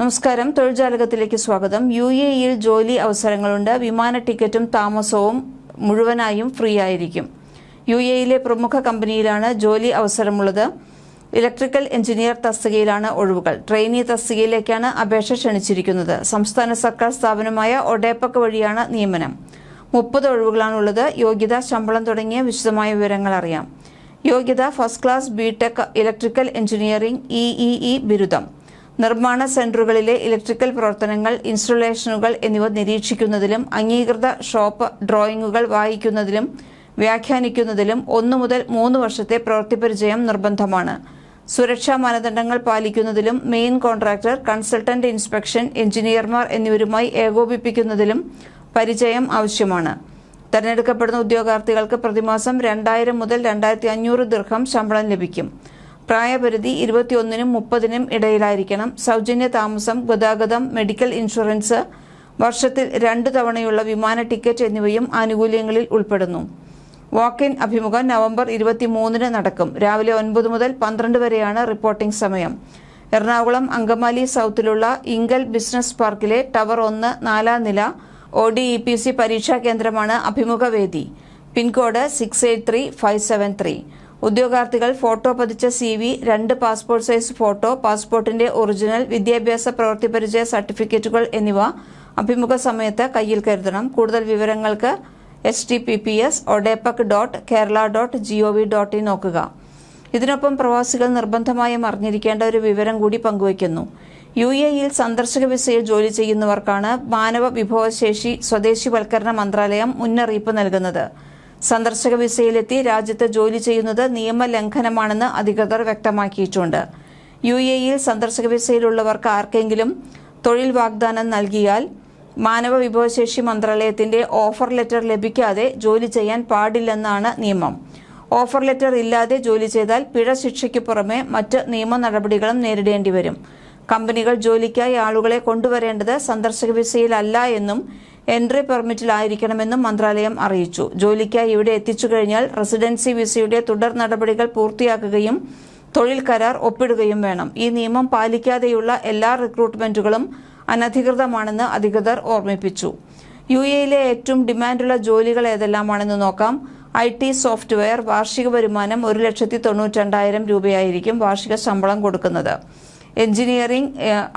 നമസ്കാരം. തൊഴിൽജാലകത്തിലേക്ക് സ്വാഗതം. U A ഇയിൽ ജോലി അവസരങ്ങളുണ്ട്. വിമാന ടിക്കറ്റും താമസവും മുഴുവനായും ഫ്രീ ആയിരിക്കും യു എയിലെ പ്രമുഖ കമ്പനിയിലാണ് ജോലി അവസരമുള്ളത്. ഇലക്ട്രിക്കൽ എഞ്ചിനീയർ തസ്തികയിലാണ് ഒഴിവുകൾ. ട്രെയിനി തസ്തികയിലേക്കാണ് അപേക്ഷ ക്ഷണിച്ചിരിക്കുന്നത്. സംസ്ഥാന സർക്കാർ സ്ഥാപനമായ ഒഡേപ്പക്ക് വഴിയാണ് നിയമനം. മുപ്പത് ഒഴിവുകളാണുള്ളത്. യോഗ്യത ശമ്പളം തുടങ്ങിയ വിശദമായ വിവരങ്ങൾ അറിയാം. യോഗ്യത first class BTech electrical engineering EEE ബിരുദം. നിർമ്മാണ സെന്ററുകളിലെ ഇലക്ട്രിക്കൽ പ്രവർത്തനങ്ങൾ ഇൻസ്റ്റലേഷനുകൾ എന്നിവ നിരീക്ഷിക്കുന്നതിലും അംഗീകൃത ഷോപ്പ് ഡ്രോയിങ്ങുകൾ വായിക്കുന്നതിലും വ്യാഖ്യാനിക്കുന്നതിലും ഒന്നു മുതൽ മൂന്ന് വർഷത്തെ പ്രവൃത്തിപരിചയം നിർബന്ധമാണ്. സുരക്ഷാ മാനദണ്ഡങ്ങൾ പാലിക്കുന്നതിലും മെയിൻ കോൺട്രാക്ടർ കൺസൾട്ടന്റ് ഇൻസ്പെക്ഷൻ എഞ്ചിനീയർമാർ എന്നിവരുമായി ഏകോപിപ്പിക്കുന്നതിലും പരിചയം ആവശ്യമാണ്. തെരഞ്ഞെടുക്കപ്പെടുന്ന ഉദ്യോഗാർത്ഥികൾക്ക് പ്രതിമാസം രണ്ടായിരം മുതൽ രണ്ടായിരത്തി അഞ്ഞൂറ് ദീർഘം ശമ്പളം ലഭിക്കും. പ്രായപരിധി ഇരുപത്തിയൊന്നിനും മുപ്പതിനും ഇടയിലായിരിക്കണം. സൗജന്യ താമസം ഗതാഗതം മെഡിക്കൽ ഇൻഷുറൻസ് വർഷത്തിൽ രണ്ട് തവണയുള്ള വിമാന ടിക്കറ്റ് എന്നിവയും ആനുകൂല്യങ്ങളിൽ ഉൾപ്പെടുന്നു. വാക്ക് ഇൻ അഭിമുഖം നവംബർ ഇരുപത്തിമൂന്നിന് നടക്കും. രാവിലെ ഒൻപത് മുതൽ പന്ത്രണ്ട് വരെയാണ് റിപ്പോർട്ടിംഗ് സമയം. എറണാകുളം അങ്കമാലി സൗത്തിലുള്ള ഇംഗൽ ബിസിനസ് പാർക്കിലെ ടവർ ഒന്ന് നാലാം നില O D E P C പരീക്ഷാ കേന്ദ്രമാണ് അഭിമുഖ വേദി pincode six eight three five seven three. ഉദ്യോഗാർത്ഥികൾ ഫോട്ടോ പതിച്ച സി വി രണ്ട് പാസ്പോർട്ട് സൈസ് ഫോട്ടോ പാസ്പോർട്ടിന്റെ ഒറിജിനൽ വിദ്യാഭ്യാസ പ്രവൃത്തി പരിചയ സർട്ടിഫിക്കറ്റുകൾ എന്നിവ അഭിമുഖ സമയത്ത് കയ്യിൽ കരുതണം. കൂടുതൽ വിവരങ്ങൾക്ക് H T P P S ODEPC dot Kerala dot G O V dot in നോക്കുക. ഇതിനൊപ്പം പ്രവാസികൾ നിർബന്ധമായും അറിഞ്ഞിരിക്കേണ്ട ഒരു വിവരം കൂടി പങ്കുവയ്ക്കുന്നു. യു എ ഇയിൽ സന്ദർശക വിസയിൽ ജോലി ചെയ്യുന്നവർക്കാണ് മാനവ വിഭവശേഷി സ്വദേശിവൽക്കരണ മന്ത്രാലയം മുന്നറിയിപ്പ് നൽകുന്നത്. സന്ദർശക വിസയിലെത്തി രാജ്യത്ത് ജോലി ചെയ്യുന്നത് നിയമലംഘനമാണെന്ന് അധികൃതർ വ്യക്തമാക്കിയിട്ടുണ്ട്. യു എ ഇയിൽ സന്ദർശക വിസയിലുള്ളവർക്ക് ആർക്കെങ്കിലും തൊഴിൽ വാഗ്ദാനം നൽകിയാൽ മാനവ വിഭവശേഷി മന്ത്രാലയത്തിന്റെ ഓഫർ ലെറ്റർ ലഭിക്കാതെ ജോലി ചെയ്യാൻ പാടില്ലെന്നാണ് നിയമം. ഓഫർ ലെറ്റർ ഇല്ലാതെ ജോലി ചെയ്താൽ പിഴ ശിക്ഷയ്ക്ക് പുറമെ മറ്റ് നിയമ നടപടികളും നേരിടേണ്ടി വരും. കമ്പനികൾ ജോലിക്കായി ആളുകളെ കൊണ്ടുവരേണ്ടത് സന്ദർശക വിസയിലല്ല എന്നും എൻട്രി പെർമിറ്റിലായിരിക്കണമെന്നും മന്ത്രാലയം അറിയിച്ചു. ജോലിക്കായി ഇവിടെ എത്തിച്ചു കഴിഞ്ഞാൽ റെസിഡൻസി വിസയുടെ തുടർ നടപടികൾ പൂർത്തിയാക്കുകയും തൊഴിൽ കരാർ ഒപ്പിടുകയും വേണം. ഈ നിയമം പാലിക്കാതെയുള്ള എല്ലാ റിക്രൂട്ട്മെന്റുകളും അനധികൃതമാണെന്ന് അധികൃതർ ഓർമ്മിപ്പിച്ചു. യു എയിലെ ഏറ്റവും ഡിമാൻഡുള്ള ജോലികൾ ഏതെല്ലാമാണെന്ന് നോക്കാം. ഐ ടി സോഫ്റ്റ്വെയർ വാർഷിക വരുമാനം ഒരു ലക്ഷത്തി തൊണ്ണൂറ്റിരണ്ടായിരം രൂപയായിരിക്കും വാർഷിക ശമ്പളം കൊടുക്കുന്നത്. എഞ്ചിനീയറിംഗ്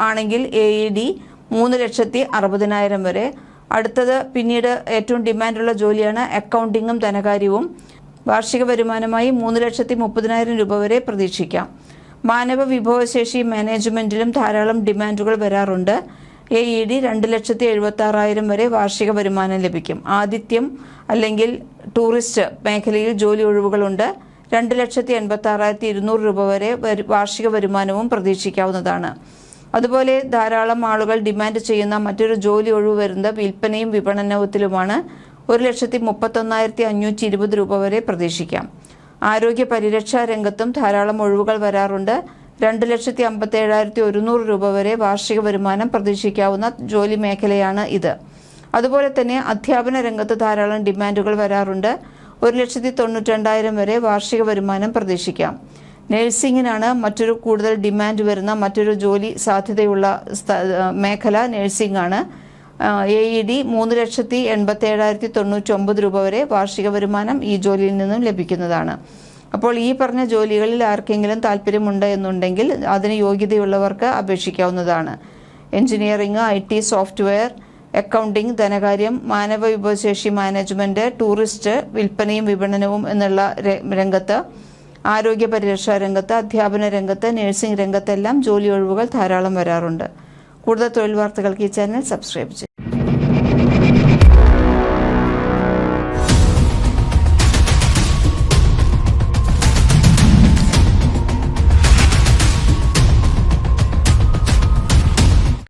ആണെങ്കിൽ എ ഇ ഡി മൂന്ന് ലക്ഷത്തി അറുപതിനായിരം വരെ അടുത്തത് പിന്നീട് ഏറ്റവും ഡിമാൻഡുള്ള ജോലിയാണ് അക്കൗണ്ടിങ്ങും ധനകാര്യവും. വാർഷിക വരുമാനമായി മൂന്ന് ലക്ഷത്തി മുപ്പതിനായിരം രൂപ വരെ പ്രതീക്ഷിക്കാം. മാനവ വിഭവശേഷി മാനേജ്മെന്റിലും ധാരാളം ഡിമാൻഡുകൾ വരാറുണ്ട്. എ ഇ ഡി രണ്ട് ലക്ഷത്തി എഴുപത്തി ആറായിരം വരെ വാർഷിക വരുമാനം ലഭിക്കും. ആതിഥ്യം അല്ലെങ്കിൽ ടൂറിസ്റ്റ് മേഖലയിൽ ജോലി ഒഴിവുകളുണ്ട്. രണ്ട് ലക്ഷത്തി എൺപത്തി ആറായിരത്തി ഇരുന്നൂറ് രൂപ വരെ വാർഷിക വരുമാനവും പ്രതീക്ഷിക്കാവുന്നതാണ്. അതുപോലെ ധാരാളം ആളുകൾ ഡിമാൻഡ് ചെയ്യുന്ന മറ്റൊരു ജോലി ഒഴിവ് വരുന്നത് വിൽപ്പനയും വിപണനത്തിലുമാണ് ഒരു ലക്ഷത്തി മുപ്പത്തൊന്നായിരത്തി അഞ്ഞൂറ്റി ഇരുപത് രൂപ വരെ പ്രതീക്ഷിക്കാം. ആരോഗ്യ പരിരക്ഷാ രംഗത്തും ധാരാളം ഒഴിവുകൾ വരാറുണ്ട്. രണ്ട് ലക്ഷത്തി അമ്പത്തി ഏഴായിരത്തി ഒരുന്നൂറ് രൂപ വരെ വാർഷിക വരുമാനം പ്രതീക്ഷിക്കാവുന്ന ജോലി മേഖലയാണ് ഇത്. അതുപോലെ തന്നെ അധ്യാപന രംഗത്ത് ധാരാളം ഡിമാൻഡുകൾ വരാറുണ്ട്. ഒരു ലക്ഷത്തി തൊണ്ണൂറ്റി രണ്ടായിരം വരെ വാർഷിക വരുമാനം പ്രതീക്ഷിക്കാം. നഴ്സിംഗിനാണ് മറ്റൊരു കൂടുതൽ ഡിമാൻഡ് വരുന്ന മറ്റൊരു ജോലി സാധ്യതയുള്ള മേഖല നഴ്സിംഗ് ആണ് എ ഇ ഡി മൂന്ന് ലക്ഷത്തി എൺപത്തി ഏഴായിരത്തി തൊണ്ണൂറ്റി ഒമ്പത് രൂപ വരെ വാർഷിക വരുമാനം ഈ ജോലിയിൽ നിന്നും ലഭിക്കുന്നതാണ്. അപ്പോൾ ഈ പറഞ്ഞ ജോലികളിൽ ആർക്കെങ്കിലും താല്പര്യമുണ്ട് എന്നുണ്ടെങ്കിൽ അതിന് യോഗ്യതയുള്ളവർക്ക് അപേക്ഷിക്കാവുന്നതാണ്. Engineering I T software accounting ധനകാര്യം മാനവ വിഭവശേഷി മാനേജ്മെന്റ് ടൂറിസ്റ്റ് വിൽപ്പനയും വിപണനവും എന്നുള്ള രംഗത്ത് ആരോഗ്യ പരിരക്ഷാ രംഗത്ത് അധ്യാപന രംഗത്ത് നഴ്സിംഗ് രംഗത്തെല്ലാം ജോലി ഒഴിവുകൾ ധാരാളം വരാറുണ്ട്. കൂടുതൽ തൊഴിൽ വാർത്തകൾക്ക് ഈ ചാനൽ സബ്സ്ക്രൈബ് ചെയ്യും.